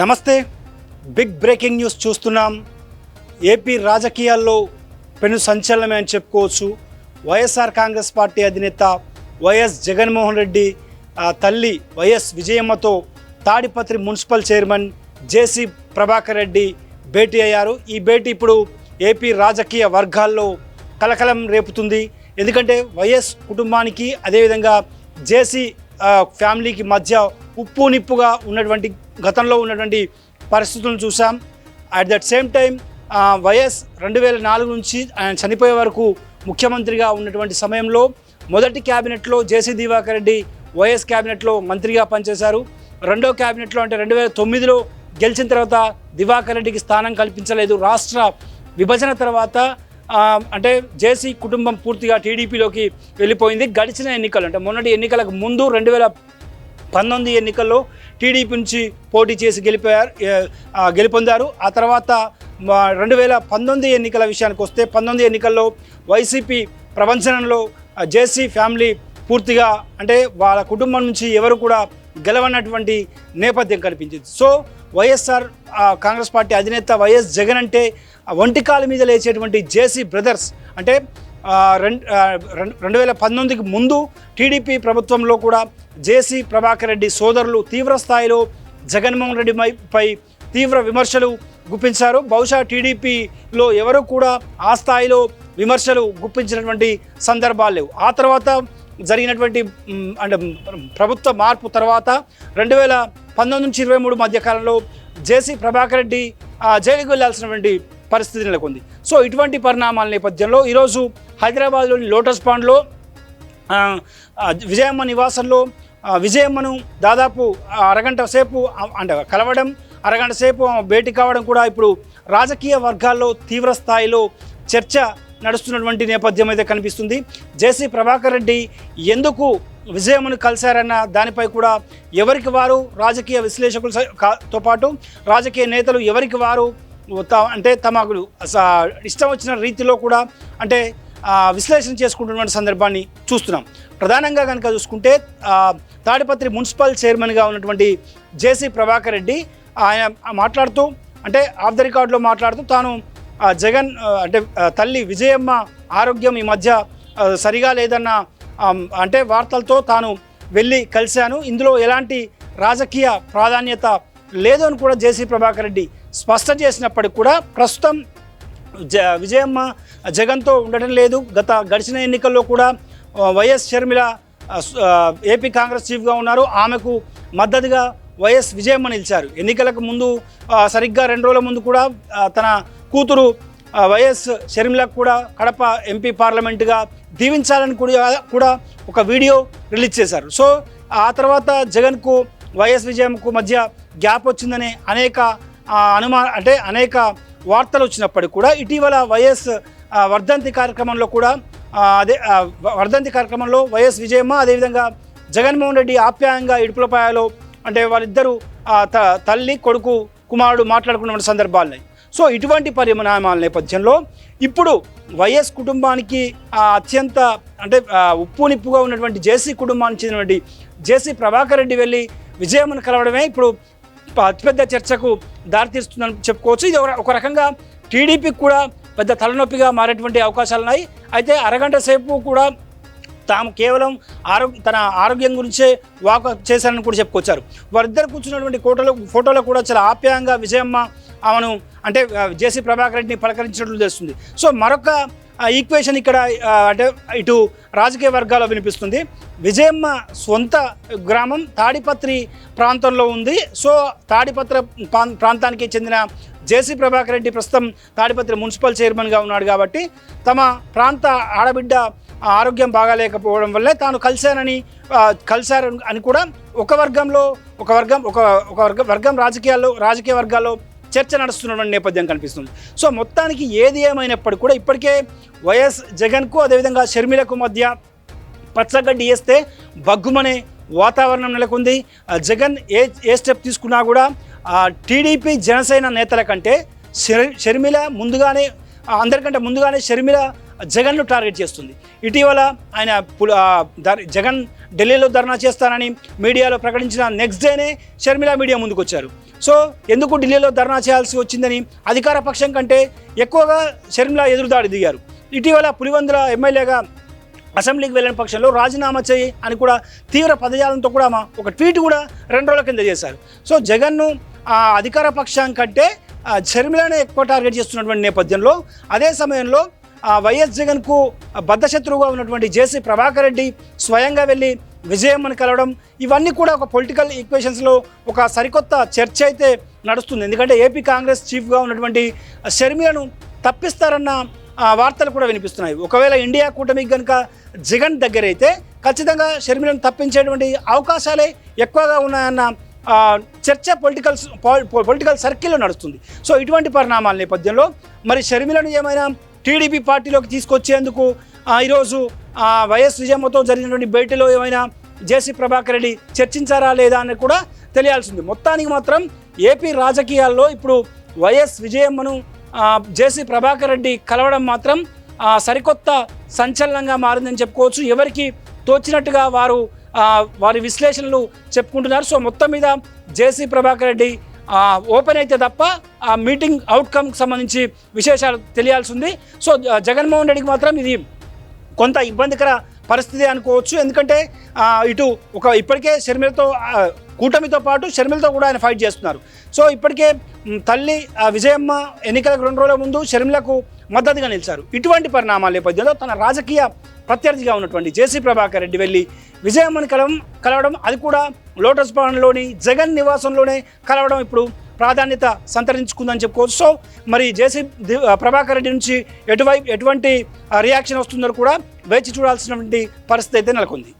నమస్తే. Big breaking news చూస్తున్నాం. AP రాజకీయాల్లో పెను సంచలనమే అని చెప్పుకోవచ్చు. వైఎస్ఆర్ కాంగ్రెస్ పార్టీ అధినేత వైఎస్ జగన్మోహన్ రెడ్డి తల్లి YS విజయమ్మతో Tadipatri municipal chairman JC Prabhakar Reddy భేటీ అయ్యారు. ఈ భేటీ ఇప్పుడు ఏపీ రాజకీయ వర్గాల్లో కలకలం రేపుతుంది. ఎందుకంటే వైఎస్ కుటుంబానికి అదేవిధంగా జేసీ ఫ్యామిలీకి మధ్య ఉప్పు నిప్పుగా ఉన్నటువంటి గతంలో ఉన్నటువంటి పరిస్థితులను చూసాం. At that same time YS రెండు వేల నాలుగు నుంచి ఆయన చనిపోయే వరకు ముఖ్యమంత్రిగా ఉన్నటువంటి సమయంలో మొదటి క్యాబినెట్లో జేసీ దివాకర్ రెడ్డి వైఎస్ క్యాబినెట్లో మంత్రిగా పనిచేశారు. రెండో క్యాబినెట్లో అంటే రెండు వేల తొమ్మిదిలో గెలిచిన తర్వాత దివాకర్ రెడ్డికి స్థానం కల్పించలేదు. రాష్ట్ర విభజన తర్వాత అంటే జేసీ కుటుంబం పూర్తిగా టీడీపీలోకి వెళ్ళిపోయింది. గడిచిన ఎన్నికలు అంటే మొన్నటి ఎన్నికలకు ముందు రెండు వేల పంతొమ్మిది ఎన్నికల్లో టీడీపీ నుంచి పోటీ చేసి గెలిపారు గెలుపొందారు. ఆ తర్వాత రెండు వేల పంతొమ్మిది ఎన్నికల విషయానికి వస్తే పంతొమ్మిది ఎన్నికల్లో వైసీపీ ప్రవంచనంలో జేసీ ఫ్యామిలీ పూర్తిగా అంటే వాళ్ళ కుటుంబం నుంచి ఎవరు కూడా గెలవనటువంటి నేపథ్యం కనిపించింది. సో వైఎస్ఆర్ కాంగ్రెస్ పార్టీ అధినేత వైఎస్ జగన్ అంటే ఆ ఒంటికాల మీద లేచేటువంటి జేసీ బ్రదర్స్ అంటే రెండు రెండు వేల పంతొమ్మిదికి ముందు టీడీపీ ప్రభుత్వంలో కూడా జేసీ ప్రభాకర్ రెడ్డి సోదరులు తీవ్ర స్థాయిలో జగన్మోహన్ రెడ్డి పై తీవ్ర విమర్శలు గుప్పించారు. బహుశా టీడీపీలో ఎవరు కూడా ఆ స్థాయిలో విమర్శలు గుప్పించినటువంటి సందర్భాలు లేవు. ఆ తర్వాత జరిగినటువంటి అంటే ప్రభుత్వ మార్పు తర్వాత రెండు వేల పంతొమ్మిది నుంచి ఇరవై మూడు మధ్యకాలంలో జేసీ ప్రభాకర్ రెడ్డి జైలుకు వెళ్ళాల్సినటువంటి పరిస్థితి నెలకొంది. సో ఇటువంటి పరిణామాల నేపథ్యంలో ఈరోజు హైదరాబాద్లోని లోటస్ పాండ్లో విజయమ్మ నివాసంలో విజయమ్మను దాదాపు అరగంట సేపు అంటే కలవడం అరగంట సేపు భేటీ కావడం కూడా ఇప్పుడు రాజకీయ వర్గాల్లో తీవ్ర స్థాయిలో చర్చ నడుస్తున్నటువంటి నేపథ్యం అయితే కనిపిస్తుంది. జేసీ ప్రభాకర్ రెడ్డి ఎందుకు విజయమ్మను కలిశారన్న దానిపై కూడా ఎవరికి వారు రాజకీయ విశ్లేషకులతో పాటు రాజకీయ నేతలు ఎవరికి వారు అంటే తమకు ఇష్టం వచ్చిన రీతిలో కూడా అంటే విశ్లేషణ చేసుకుంటున్న సందర్భాన్ని చూస్తున్నాం. ప్రధానంగా కనుక చూసుకుంటే తాడిపత్రి మున్సిపల్ చైర్మన్గా ఉన్నటువంటి జేసీ ప్రభాకర్ రెడ్డి ఆయన మాట్లాడుతూ అంటే ఆఫ్ ద రికార్డులో మాట్లాడుతూ తాను జగన్ అంటే తల్లి విజయమ్మ ఆరోగ్యం ఈ మధ్య సరిగా లేదన్న అంటే వార్తలతో తాను వెళ్ళి కలిశాను. ఇందులో ఎలాంటి రాజకీయ ప్రాధాన్యత లేదు అని కూడా జేసీ ప్రభాకర్ రెడ్డి స్పష్టం చేసినప్పటికి కూడా ప్రస్తుతం జ విజయమ్మ జగన్తో ఉండటం లేదు. గత గడిచిన ఎన్నికల్లో కూడా వైఎస్ షర్మిల ఏపీ కాంగ్రెస్ చీఫ్గా ఉన్నారు. ఆమెకు మద్దతుగా వైఎస్ విజయమ్మ నిలిచారు. ఎన్నికలకు ముందు సరిగ్గా రెండు రోజుల ముందు కూడా తన కూతురు వైఎస్ షర్మిలకు కూడా కడప ఎంపీ పార్లమెంటుగా దీవించాలని కూడా ఒక వీడియో రిలీజ్ చేశారు. సో ఆ తర్వాత జగన్కు వైఎస్ విజయమ్మకు మధ్య గ్యాప్ వచ్చిందనే అనేక అనుమా అంటే అనేక వార్తలు వచ్చినప్పటికీ కూడా ఇటీవల వైఎస్ వర్ధంతి కార్యక్రమంలో కూడా అదే వర్ధంతి కార్యక్రమంలో వైఎస్ విజయమ్మ అదేవిధంగా జగన్మోహన్ రెడ్డి ఆప్యాయంగా ఇడుపులపాయలో అంటే వాళ్ళిద్దరూ త- తల్లి కొడుకు కుమారుడు మాట్లాడుకున్న సందర్భాలు ఉన్నాయి సో ఇటువంటి పరిణామాల నేపథ్యంలో ఇప్పుడు వైఎస్ కుటుంబానికి అత్యంత అంటే ఉప్పు నిప్పుగా ఉన్నటువంటి జేసీ కుటుంబానికి చెందినటువంటి జేసీ ప్రభాకర్ రెడ్డి వెళ్ళి విజయమ్మను కలవడమే ఇప్పుడు అతిపెద్ద చర్చకు దారితీస్తుందని చెప్పుకోవచ్చు. ఇది ఒక- రకంగా టీడీపీకి కూడా పెద్ద తలనొప్పిగా మారేటువంటి అవకాశాలు ఉన్నాయి. అయితే అరగంట సేపు కూడా తాము కేవలం ఆరోగ్య తన ఆరోగ్యం గురించే వాక్ చేశారని కూడా చెప్పుకొచ్చారు. వారిద్దరు కూర్చున్నటువంటి ఫోటోలో ఫోటోలో కూడా చాలా ఆప్యాయంగా విజయమ్మ ఆమెను అంటే జేసీ ప్రభాకర్ రెడ్డిని పలకరించినట్లు తెలుస్తుంది. సో మరొక ఈక్వేషన్ ఇక్కడ అంటే ఇటు రాజకీయ వర్గాల్లో వినిపిస్తుంది. విజయమ్మ సొంత గ్రామం తాడిపత్రి ప్రాంతంలో ఉంది. సో తాడిపత్ర ప్రాంతానికి చెందిన జేసీ ప్రభాకర్ రెడ్డి ప్రస్తుతం తాడిపత్రి మున్సిపల్ చైర్మన్గా ఉన్నాడు కాబట్టి తమ ప్రాంత ఆడబిడ్డ ఆరోగ్యం బాగాలేకపోవడం వల్లే తాను కలిశానని కలిశారు అని కూడా ఒక వర్గంలో ఒక వర్గం ఒక ఒక వర్గం వర్గం రాజకీయాల్లో రాజకీయ వర్గాల్లో చర్చ నడుస్తున్నటువంటి నేపథ్యం కనిపిస్తుంది. సో మొత్తానికి ఏది ఏమైనప్పటికీ కూడా ఇప్పటికే వైఎస్ జగన్కు అదేవిధంగా షర్మిలకు మధ్య పచ్చగడ్డి వేస్తే బగ్గుమనే వాతావరణం నెలకొంది. ఆ, జగన్ ఏ ఏ స్టెప్ తీసుకున్నా కూడా టీడీపీ జనసేన నేతల కంటే షర్- షర్మిల ముందుగానే అందరికంటే ముందుగానే షర్మిల జగన్ను టార్గెట్ చేస్తుంది. ఇటీవల ఆయన దర్- జగన్ ఢిల్లీలో ధర్నా చేస్తానని మీడియాలో ప్రకటించిన నెక్స్ట్ డేనే షర్మిల మీడియా ముందుకు వచ్చారు సో ఎందుకు ఢిల్లీలో ధర్నా చేయాల్సి వచ్చిందని అధికార పక్షం కంటే ఎక్కువగా షర్మిల ఎదురుదాడి దిగారు. ఇటీవల పులివందుల ఎమ్మెల్యేగా అసెంబ్లీకి వెళ్ళిన పక్షంలో రాజీనామా చేయి అని కూడా తీవ్ర పదజాలంతో కూడా మా ఒక ట్వీట్ కూడా రెండు రోజుల కింద చేశారు. సో జగన్ను ఆ అధికార పక్షం కంటే ఆ, షర్మిలనే ఎక్కువ టార్గెట్ చేస్తున్నటువంటి నేపథ్యంలో అదే సమయంలో వైఎస్ జగన్కు బద్ధశత్రువుగా ఉన్నటువంటి జేసీ ప్రభాకర్ రెడ్డి స్వయంగా వెళ్ళి విజయమ్మని కలవడం ఇవన్నీ కూడా ఒక పొలిటికల్ ఈక్వేషన్స్లో ఒక సరికొత్త చర్చ అయితే నడుస్తుంది. ఎందుకంటే ఏపీ కాంగ్రెస్ చీఫ్గా ఉన్నటువంటి షర్మిలను తప్పిస్తారన్న వార్తలు కూడా వినిపిస్తున్నాయి. ఒకవేళ ఇండియా కూటమికి కనుక జగన్ దగ్గర అయితే ఖచ్చితంగా షర్మిలను తప్పించేటువంటి అవకాశాలే ఎక్కువగా ఉన్నాయన్న చర్చ పొలిటికల్ పొలిటికల్ సర్కిల్లో నడుస్తుంది. సో ఇటువంటి పరిణామాల నేపథ్యంలో మరి షర్మిలను ఏమైనా టీడీపీ పార్టీలోకి తీసుకొచ్చేందుకు ఈరోజు వైఎస్ విజయమ్మతో జరిగినటువంటి భేటీలో ఏమైనా జేసీ ప్రభాకర్ రెడ్డి చర్చించారా లేదా అని కూడా తెలియాల్సింది మొత్తానికి మాత్రం ఏపీ రాజకీయాల్లో ఇప్పుడు వైఎస్ విజయమ్మను జేసీ ప్రభాకర్ రెడ్డి కలవడం మాత్రం సరికొత్త సంచలనంగా మారిందని చెప్పుకోవచ్చు. ఎవరికి తోచినట్టుగా వారు వారి విశ్లేషణలు చెప్పుకుంటున్నారు. సో మొత్తం మీద జేసీ ప్రభాకర్ రెడ్డి ఓపెన్ అయితే తప్ప ఆ మీటింగ్ అవుట్కమ్కి సంబంధించి విశేషాలు తెలియాల్సి ఉంది. సో జగన్మోహన్ రెడ్డికి మాత్రం ఇది కొంత ఇబ్బందికర పరిస్థితి అనుకోవచ్చు. ఎందుకంటే ఇటు ఒక ఇప్పటికే షర్మిలతో కూటమితో పాటు షర్మిలతో కూడా ఆయన ఫైట్ చేస్తున్నారు. సో ఇప్పటికే తల్లి విజయమ్మ ఎన్నికలకు రెండు రోజుల ముందు షర్మిలకు మద్దతుగా నిలిచారు. ఇటువంటి పరిణామాల నేపథ్యంలో తన రాజకీయ ప్రత్యర్థిగా ఉన్నటువంటి జేసీ ప్రభాకర్ రెడ్డి వెళ్ళి విజయమ్మని కలవడం కలవడం అది కూడా లోటస్ భవన్లోని జగన్ నివాసంలోనే కలవడం ఇప్పుడు ప్రాధాన్యత సంతరించుకుందని చెప్పుకోవచ్చు. సో మరి జేసీ ప్రభాకర్ రెడ్డి నుంచి ఎటువైపు ఎటువంటి రియాక్షన్ వస్తుందో కూడా వేచి చూడాల్సినటువంటి పరిస్థితి అయితే నెలకొంది.